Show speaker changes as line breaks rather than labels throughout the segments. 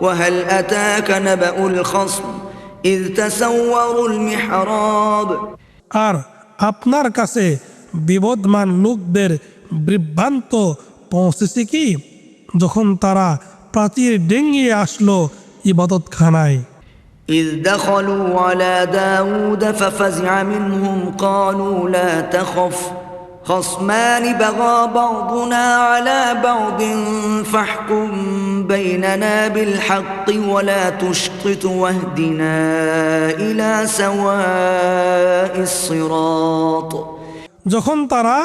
وهل أتاك نبأ الخصم إذ تسوروا المحراب
আর আপনার কাছে বিবদমান লোকদের বিভ্রান্ত পৌঁছেছে কি যখন তারা প্রাচীর ডেঙ্গিয়ে আসলো ইবাদতখানায়
إذ دخلوا على داود ففزع منهم قالوا لا تخف خصمان بغى بعضنا على بعض فاحكم بيننا بالحق ولا تشطط واهدنا إلى سواء الصراط
যখন তারা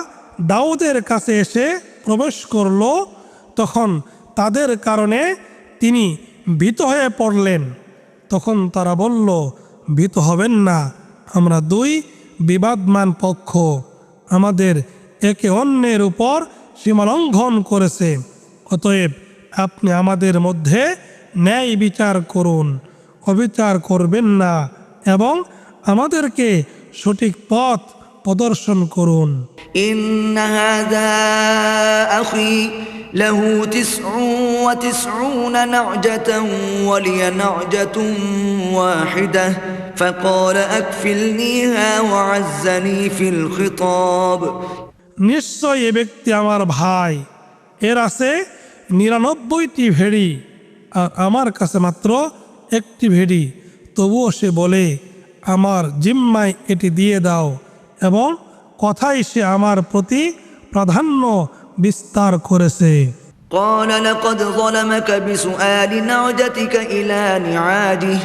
দাউদের কাছে এসে প্রবেশ করল তখন তাদের কারণে তিনি ভীত হয়ে পড়লেন তখন তারা বলল ভীত হবেন না আমরা দুই বিবাদমান পক্ষ আমাদের একে অন্যের উপর সীমালঙ্ঘন করেছে অতএব আপনি আমাদের মধ্যে ন্যায় বিচার করুন অবিচার করবেন না এবং আমাদেরকে সঠিক পথ প্রদর্শন করুন
إن هذا أخي له تسع وتسعون نعجة ولي نعجة واحدة فقال أكفلنيها وعزني في الخطاب
নিশ্চয় এ ব্যক্তি আমার ভাই এর আছে নিরানব্বইটি ভেড়ি আর আমার কাছে মাত্র একটি ভেড়ি তবুও সে বলে আমার জিম্মায় এটি দিয়ে দাও এবং কথাই সে আমার প্রতি প্রাধান্য বিস্তার করেছে
قال لقد ظلمك بسؤال نعجتك إلى نعاجه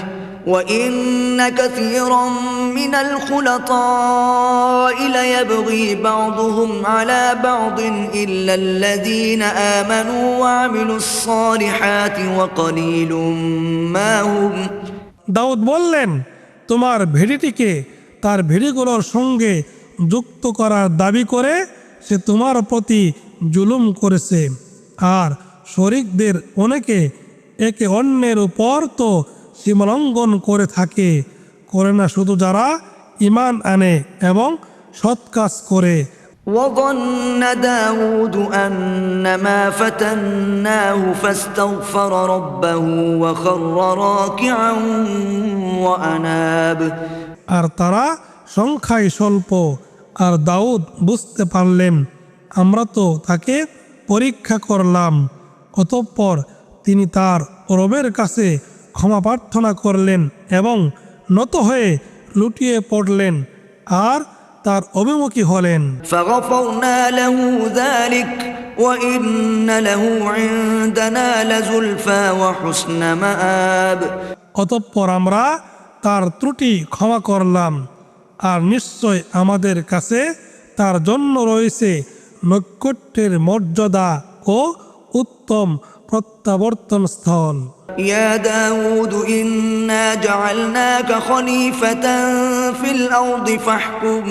وإن كثيرا من الخلطاء ليبغي بعضهم على بعض إلا الذين آمنوا وعملوا الصالحات وقليل ما هم
দাউদ বললেন তোমার ভেড়িটিকে তার ভেড়িগুলোর সঙ্গে যুক্ত করার দাবি করে সে তোমার প্রতি জুলুম করেছে আর শরিকদের অনেকে একে অন্যের উপর তো সীমালঙ্ঘন করে থাকে করে না শুধু যারা ইমান আনে এবং সৎ কাজ করে
وظن داود أنما فتناه فاستغفر ربه وخر راكعا وأناب
আর তারা সংখ্যায় স্বল্প আর দাউদ বুঝতে পারলেন আমরা তো তাকে পরীক্ষা করলাম অতঃপর তিনি তার রবের কাছে ক্ষমা প্রার্থনা করলেন এবং নত হয়ে লুটিয়ে পড়লেন আর তার অভিমুখী হলেন। অতঃপর আমরা তার ত্রুটি ক্ষমা করলাম আর নিশ্চয় আমাদের কাছে তার জন্য রয়েছে নৈকট্যের মর্যাদা ও উত্তম প্রত্যাবর্তন স্থল
يا داود إنا جعلناك خليفة في الأرض فاحكم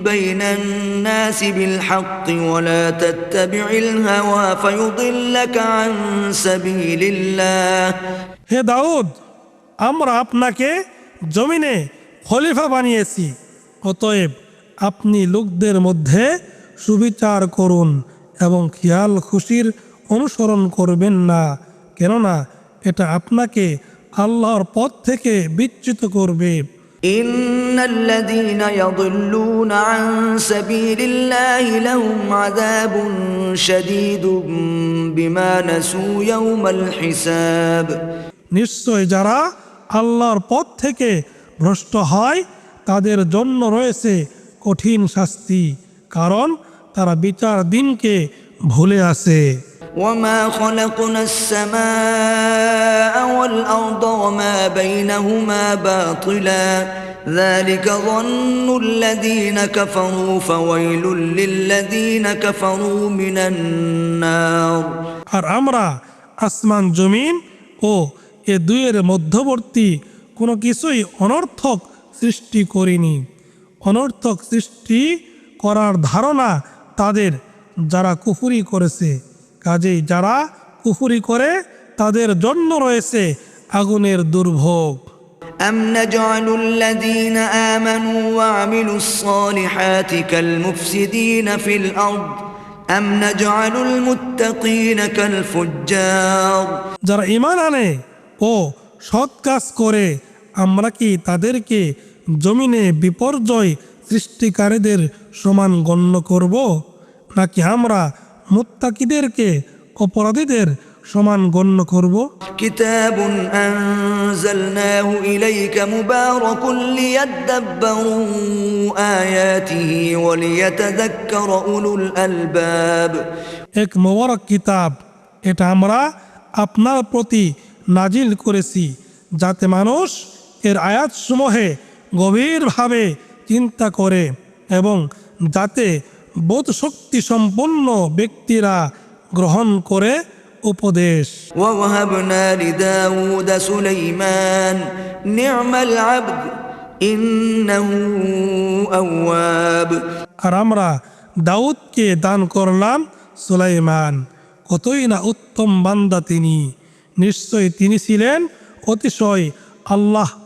بين الناس بالحق ولا تتبع الهوى فيضلك عن سبيل الله
হে দাউদ আমরা আপনাকে জমিনে খলিফা বানিয়েছি অতএব আপনি লোকদের মধ্যে সুবিচার করুন এবং খেয়াল খুশির অনুসরণ করবেন না কেননা এটা আপনাকে আল্লাহর পথ থেকে বিচ্যুত করবে
إن الذين يضلون عن سبيل الله لهم عذاب شديد بما نسوا يوم الحساب
নিশ্চয় যারা আল্লাহর পথ থেকে ভ্রষ্ট হয় তাদের জন্য রয়েছে কঠিন শাস্তি কারণ তারা বিচার দিনকে ভুলে আসে
وما خلقنا السماء والأرض وما بينهما باطلا ذلك ظن الذين كفروا فويل للذين كفروا من النار
আর আমরা আসমান জমিন ও এ দুয়ের মধ্যবর্তী কোনো কিছুই অনর্থক সৃষ্টি করিনি অনর্থক সৃষ্টি করার ধারণা তাদের যারা কুফুরি করেছে কাজেই যারা কুফুরি করে তাদের জন্য রয়েছে আগুনের দুর্ভোগ
أم نجعل الذين آمنوا وعملوا الصالحات كالمفسدين في الأرض أم نجعل المتقين كالفجار
যারা ইমান আনে ও সৎ কাজ করে আমরা কি তাদেরকে জমিনে বিপর্যয় সৃষ্টিকারীদের সমান গণ্য করব নাকি আমরা মুত্তাকিদেরকে অপরাধীদের সমান গণ্য করব।
কিতাবুন আনজালনাহু ইলাইকা মুবারাকুন লিয়াদাব্বারু আয়াতিহি ওয়া লিয়াতাযাক্কারা উলুল আলবাব।
এক মোবারক কিতাব এটা আমরা আপনার প্রতি নাজিল করেছি যাতে মানুষ এর আয়াতসমূহে গভীরভাবে চিন্তা করে এবং যাতে বোধ শক্তি সম্পন্ন ব্যক্তিরা গ্রহণ করে উপদেশ
ووهبنا لداود سليمان نعم العبد إنه أواب
আর আমরা দাউদকে দান করলাম সুলাইমান কতই না উত্তম বান্দা তিনি নিশ্চয় তিনি ছিলেন অতিশয় আল্লাহ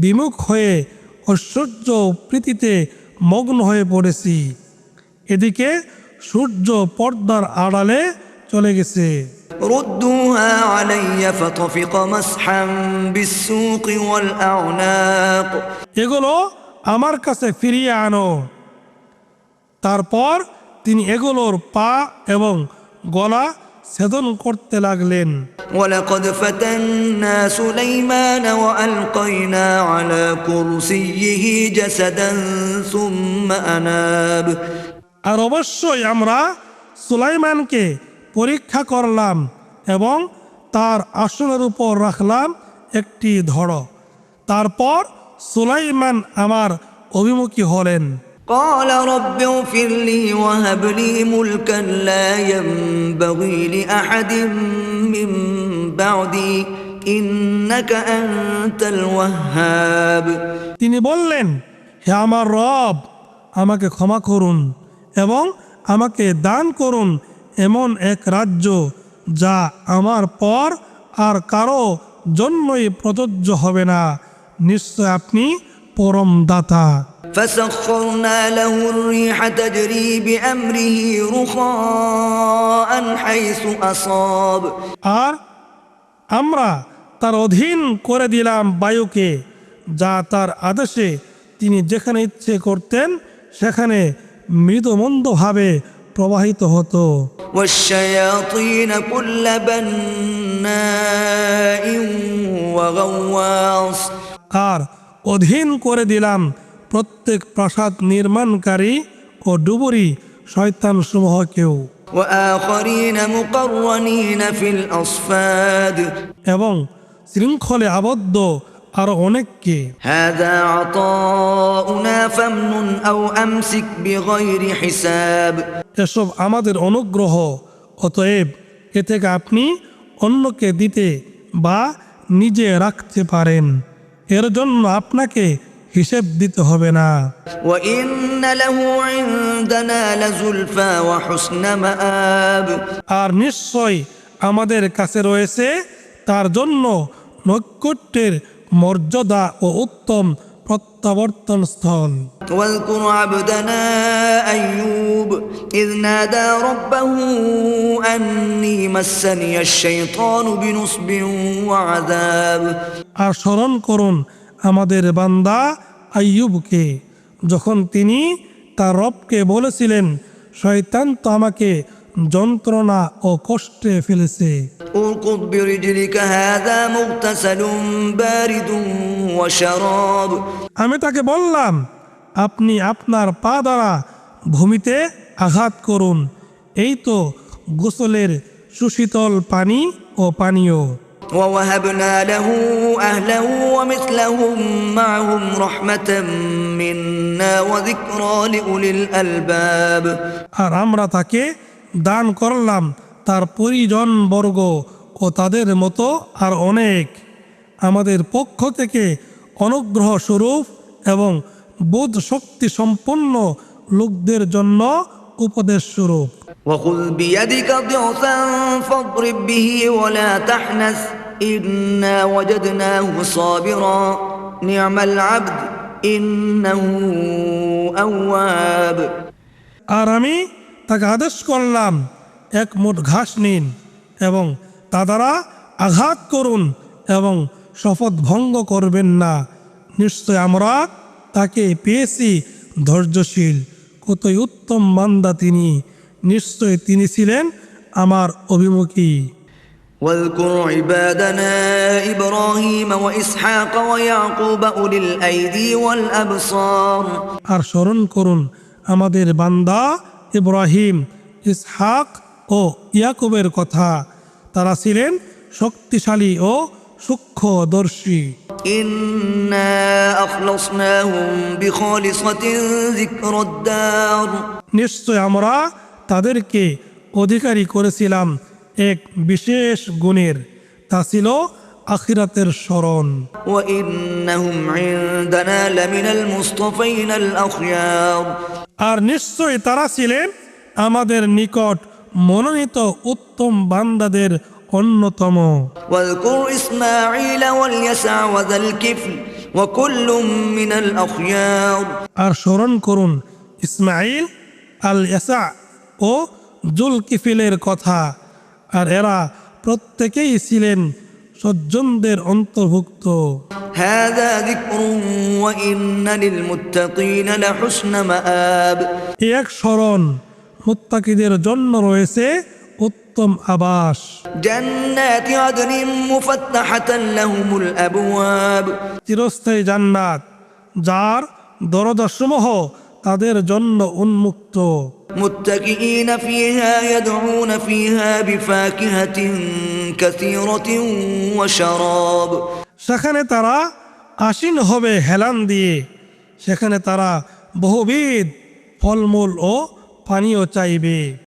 বিমুখ হয়ে ঐশ্বর্য প্রীতিতে মগ্ন হয়ে পড়েছি এদিকে সূর্য পর্দার আড়ালে চলে গেছে
ردوها علي فطفق مسحا بالسوق والأعناق
এগুলো আমার কাছে ফিরিয়ে আনো তারপর তিনি এগুলোর পা এবং গলা ছেদন করতে লাগলেন
ولقد فتنا سليمان وألقينا على كرسيه جسدا ثم أناب
আর অবশ্যই আমরা সুলাইমানকে পরীক্ষা করলাম এবং তার আসনের উপর রাখলাম একটি ধড় তারপর সুলাইমান আমার অভিমুখী হলেন
قال رب اغفر لي وهب لي ملكا لا ينبغي لأحد من بعدي إنك أنت الوهاب
তিনি বললেন হে আমার রব আমাকে ক্ষমা করুন এবং আমাকে দান করুন এমন এক রাজ্য যা আমার পর আর কারো জন্যই প্রযোজ্য হবে না নিশ্চয় আপনি পরম দাতা
فسخرنا له الريح تجري بأمره رخاء حيث أصاب
আর আমরা তার অধীন করে দিলাম বায়ুকে যা তার আদেশে তিনি যেখানে ইচ্ছে করতেন সেখানে মৃদমন্দভাবে প্রবাহিত হতো
والشياطين كل بناء وغواص
আর অধীন করে দিলাম প্রত্যেক প্রাসাদ নির্মাণকারী ও ডুবুরি
শয়তান সমূহকেও
এবং শৃঙ্খলে আবদ্ধ আরও অনেককে। এসব আমাদের অনুগ্রহ অতএব এ থেকে আপনি অন্যকে দিতে বা নিজে রাখতে পারেন। এর জন্য আপনাকে হিসেব দিতে হবে না। আর নিশ্চয় আমাদের কাছে রয়েছে তার জন্য নৈকট্যের মর্যাদা ও উত্তম প্রত্যাবর্তন স্থল
واذكر عبدنا أيوب إذ نادى ربه أني مسني الشيطان بنصب وعذاب
আর স্মরণ করুন আমাদের বান্দা আইয়ুবকে যখন তিনি তার রবকে বলেছিলেন শয়তান তো আমাকে যন্ত্রণা ও কষ্টে ফেলেছে
اركض برجلك هذا مغتسل بارد وشراب
আমি তাকে বললাম আপনি আপনার পা দ্বারা ভূমিতে আঘাত করুন এই তো গোসলের সুশীতল পানি ও পানীয়
ووهبنا له أهله ومثلهم معهم رحمة منا وذكرى لأولي الألباب
আর আমরা তাকে দান করলাম তার পরিজন বর্গ ও তাদের মতো আর অনেক আমাদের পক্ষ থেকে অনুগ্রহ স্বরূপ এবং বোধ শক্তি সম্পন্ন লোকদের জন্য উপদেশ স্বরূপ
وخذ بيدك ضغثا فاضرب به ولا تحنث إنا وجدناه صابرا نعم العبد إنه أواب
আর আমি তাকে আদেশ করলাম এক মুঠ ঘাস নিন এবং তা দ্বারা আঘাত করুন এবং শপথ ভঙ্গ করবেন না নিশ্চয় আমরা তাকে পেয়েছি ধৈর্যশীল কতই উত্তম বান্দা তিনি নিশ্চয় তিনি ছিলেন আমার অভিমুখী
واذكر عبادنا إبراهيم وإسحاق ويعقوب أولي الأيدي والأبصار
আর স্মরণ করুন আমাদের বান্দা ইব্রাহিম ইসহাক ও ইয়াকুবের কথা তারা ছিলেন শক্তিশালী ও সূক্ষ্মদর্শী নিশ্চয় আমরা তাদেরকে অধিকারী করেছিলাম এক বিশেষ গুণের তা ছিল আখিরাতের স্মরণ। আর নিশ্চয় তারা ছিলেন আমাদের নিকট মনোনীত উত্তম বান্দাদের অন্যতম
واذكر إسماعيل واليسع وذا الكفل وكل من الأخيار
আর স্মরণ করুন ইসমাইল আল ইয়াসা ও জুলকিফিলের কথা আর এরা প্রত্যেকেই ছিলেন সজ্জনদের অন্তর্ভুক্ত
هذا ذكر وإن للمتقين لحسن مآب
এ এক স্মরণ মুত্তাকিদের জন্য রয়েছে উত্তম আবাস
جنات عدن مفتحة لهم الأبواب
চিরস্থায়ী জান্নাত যার দরজাসমূহ তাদের জন্য উন্মুক্ত
متكئين فيها يدعون فيها بفاكهة كثيرة وشراب
সেখানে তারা আসীন হবে হেলান দিয়ে সেখানে তারা বহুবিধ ফলমূল ও পানীয় চাইবে